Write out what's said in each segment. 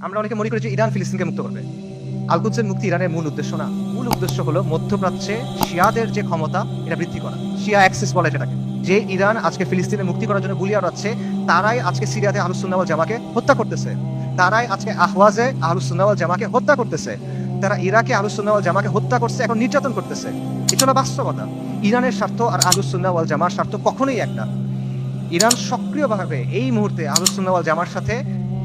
আমরা অনেকে মনে করি যে ইরান ফিলিস্তিনকে মুক্ত করবে। আলকুদসের মুক্তি ইরানের মূল উদ্দেশ্য না। মূল উদ্দেশ্য হলো মধ্যপ্রাচ্যে শিয়াদের যে ক্ষমতা, এটা বৃদ্ধি করা। শিয়া অ্যাক্সেস বলে সেটাকে। যে ইরান আজকে ফিলিস্তিনে মুক্তি করার জন্য গুলিয়ে উড়াচ্ছে তারাই আজকে সিরিয়াতে আহলুসুন্নাওয়াল জামাকে হত্যা করতেছে। তারাই আজকে আহওয়াজে আহলুসুন্নাওয়াল জামাকে হত্যা করতেছে। তারা ইরাকে আহলুসুন্নাওয়াল জামাকে হত্যা করছে, এখন নির্যাতন করতেছে। এটা হলো বাস্তবতা। ইরানের স্বার্থ আর আহলুসুন্নাওয়াল জামার স্বার্থ কখনোই এক না। ইরান সক্রিয়ভাবে এই মুহূর্তে আহলুসুন্নাওয়াল জামার সাথে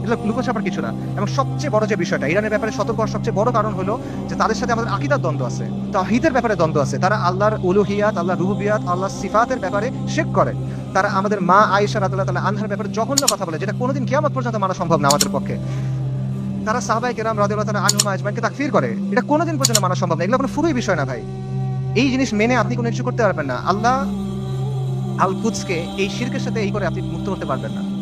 এগুলো লুকোছ কিছু না। এবং সবচেয়ে বড় যে বিষয়টা, ইরানের ব্যাপারে সতর্ক হওয়ার সবচেয়ে বড় কারণ হলো যে তাদের সাথে আমাদের আকিদার দ্বন্দ্ব আছে। তাহিদের ব্যাপারে দ্বন্দ্ব আছে। তারা আল্লাহর উলুহিয়াত আল্লাহ রুহুবিয়াত আল্লাহ সিফাতের ব্যাপারে শেক করে। তারা আমাদের মা আয়েশা রাতুল্লাহ তাআলা আনহার ব্যাপারে জঘন্য কথা বলে, যেটা কোনোদিন কিয়ামত পর্যন্ত মানা সম্ভব না আমাদের পক্ষে। তারা সাহাবাই কেরাম রাদিয়াল্লাহু তাআলা আনহুমা আজমাইনকে তাকফির করে। এটা কোনোদিন পর্যন্ত মানা সম্ভব না। এগুলো কোনো ফুরুই বিষয় না ভাই। এই জিনিস মেনে আপনি কোনো কিছু করতে পারবেন না। আল্লাহ আল কুদসকে এই শিরকের সাথে এই করে আপনি মুক্ত করতে পারবেন না।